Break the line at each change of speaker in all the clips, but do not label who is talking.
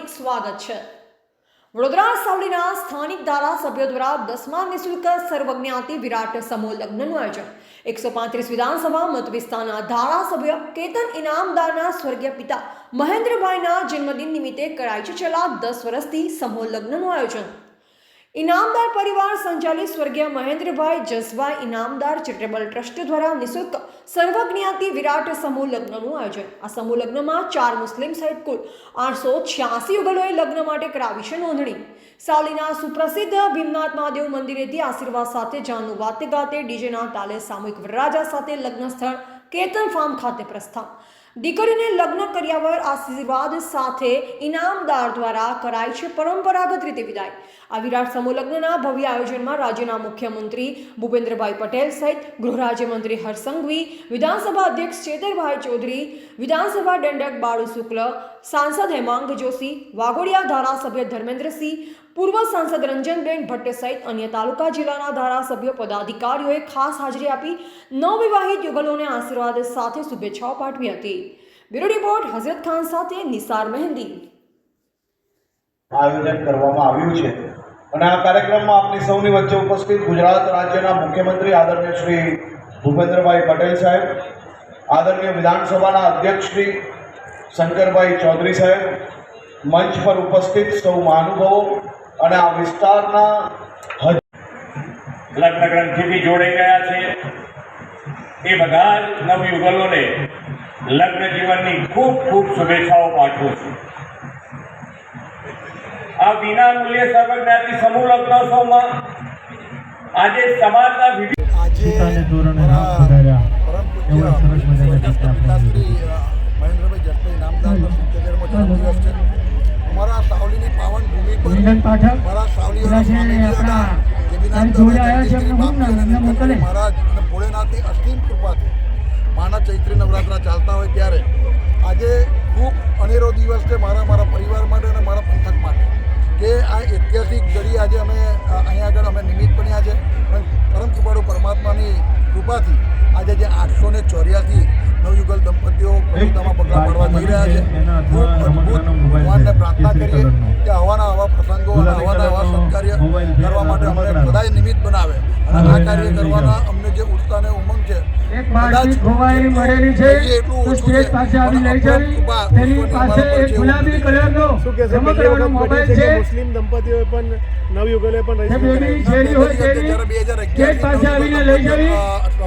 હાર્દિક સ્વાગત છે. વડોદરા સાવલીના સ્થાનિક ધારાસભ્યો દ્વારા દસમા નિઃશુલ્ક સર્વજ્ઞાતિ વિરાટ સમૂહ લગ્નનું આયોજન. એકસો પાંત્રીસ વિધાનસભા મત વિસ્તારના ધારાસભ્ય કેતન ઇનામદારના સ્વર્ગીય પિતા મહેન્દ્રભાઈના જન્મદિન નિમિત્તે કરાય છે છેલ્લા દસ વર્ષથી સમૂહ લગ્નનું આયોજન. ઇનામદાર પરિવાર સંચાલિત સ્વર્ગીય મહેન્દ્રભાઈ જસભાઈ ઇનામદાર ચેરિટેબલ ટ્રસ્ટ દ્વારા નિઃશુલ્ક સર્વજ્ઞાતિ વિરાટ સમૂહ લગ્નનું આયોજન. આ સમૂહ લગ્નમાં ચાર મુસ્લિમ સહિત કુલ આઠસો છ્યાસી યુગલોએ લગ્ન માટે કરાવી છે નોંધણી. સાવલીના સુપ્રસિદ્ધ ભીમનાથ મહાદેવ મંદિરેથી આશીર્વાદ સાથે જાનુ વાતે ગાતે ડીજેના તાલે સામૂહિક વરરાજા સાથે લગ્ન સ્થળ કેતન ફાર્મ ખાતે પ્રસ્થાન. દીકરીને લગ્ન કર્યા વર આશીર્વાદ સાથે ઇનામદાર દ્વારા કરાય છે પરંપરાગત રીતે વિદાય. આ વિરાટ સમૂહ લગ્નના ભવ્ય આયોજનમાં રાજ્યના મુખ્યમંત્રી ભૂપેન્દ્રભાઈ પટેલ સહિત ગૃહરાજ્યમંત્રી હરસંઘવી, વિધાનસભા અધ્યક્ષ ચેતરભાઈ ચૌધરી, વિધાનસભા દંડક બાળુ શુક્લ, સાંસદ હેમાંગ જોશી, વાઘોડિયા ધારાસભ્ય ધર્મેન્દ્રસિંહ, પૂર્વ સાંસદ રંજનબેન ભટ્ટ સહિત અન્ય તાલુકા જિલ્લાના ધારાસભ્યો પદાધિકારીઓએ ખાસ હાજરી આપી નવવિવાહિત યુગલોને આશીર્વાદ સાથે શુભેચ્છાઓ પાઠવી હતી. બ્યુરો રિપોર્ટ હઝરત ખાન સાથે નિસાર મહેંદી.
આયોજન કરવામાં આવ્યું છે. અને આ કાર્યક્રમમાં આપની સૌની વચ્ચે ઉપસ્થિત ગુજરાત રાજ્યના મુખ્યમંત્રી આદરણીય શ્રી ભૂપેન્દ્રભાઈ પટેલ સાહેબ આદરણીય વિધાનસભાના અધ્યક્ષ શ્રી શંકરભાઈ ચૌધરી સાહેબ મંચ પર ઉપસ્થિત સૌ મહાનુભાવો અને આ વિસ્તારના હજ
લગ્ન ગ્રંથિથી જોડાઈ ગયા છે. એ બધા જ નવયુગલોને લગ્ન જીવનની ખૂબ ખૂબ શુભેચ્છાઓ પાઠવું છું. આ વિના મૂલ્ય સર્વજ્ઞાતિ સમૂહ લગ્નોત્સવમાં આજે સમાજના વિવિધ
આજે
ધોરણે હાથ
મારા
વધાર્યા.
પરમ પૂજ્ય
એવા સરસ મજાના
પિતાશ્રી, મહેન્દ્રભાઈ જટભાઈ નામદારનો સિત્તેરમો જન્મદિવસ છે અમારા સાવલીની પાવન ભૂમિ પર
મિલન પાઠક
મારા સાવલી
બધા છે આપણા તારી જોડે આવ્યા છે
મહારાજ અને ભોળેનાથની અસીમ કૃપાથી. માના ચૈત્રી નવરાત્રા ચાલતા હોય ત્યારે આજે ખૂબ અનેરો દિવસ છે મારા મારા પરિવાર માટે અને મારા પંથક માટે કે આ ઐતિહાસિક ઘડી આજે અમે અહીંયા આગળ અમે નિમિત્ત બન્યા છે પણ પરમ કૃપાળુ પરમાત્માની કૃપાથી આજે જે આઠસો ને ચોર્યાસી નવયુગલ દંપતીઓ કવિતામાં પગલાં પાડવા જઈ રહ્યા છે, ખૂબ અદ્ભુત ભગવાનને પ્રાર્થના કરીએ કે આવાના આવા પ્રસંગો અને આવાના આવા સત્કાર્ય કરવા માટે અમને. બધાય નિમિત્ત બનાવે અને આ કાર્ય કરવાના છે
ખોવાયેલી મળેલી છે. તો સ્ટેજ પાસે આવી લઈ જવી. તેની પાસે એક ગુલાબી કલરનો
શું કહેશો? પહેલી
રમકડાનો
વખત
મોબાઈલ
છે
છે.
મુસ્લિમ દંપતીઓએ પણ નવયુગલે પણ
બેબી
કરાવ્યું.
હોય તેની સ્ટેજ પાસે આવીને લઈ જવી.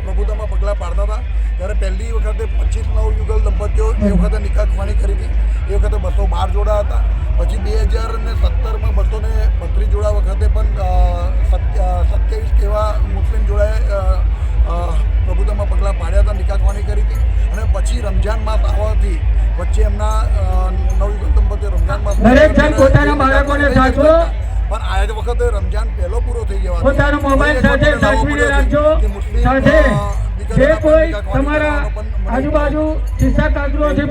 પ્રભુતામાં પગલાં પાડતા હતા. ત્યારે પહેલી વખતે પચીસ નવ યુગલ દંપતીઓ એ વખતે નિકાહ ખવાણી કરી હતી એ વખતે બસો બાર જોડા હતા. પછી બે હજાર ને સત્તરમાં બસો ને બત્રીસ જોડા વખતે પણ સત્યાવીસ એવા મુસ્લિમ જોડાએ પછી આવવાથી વચ્ચે એમના અ, નવયુગલ રમજાનમાં
દરેક જણ પોતાના બાળકોને સાચવો.
પણ આ વખતે રમજાન પહેલો પૂરો થઈ જવાનો
પોતાનો મોબાઈલ સાથે સાચવીને રાખજો. સાથે જે કોઈ તમારા આજુબાજુ ખિસ્સા કાગરો છે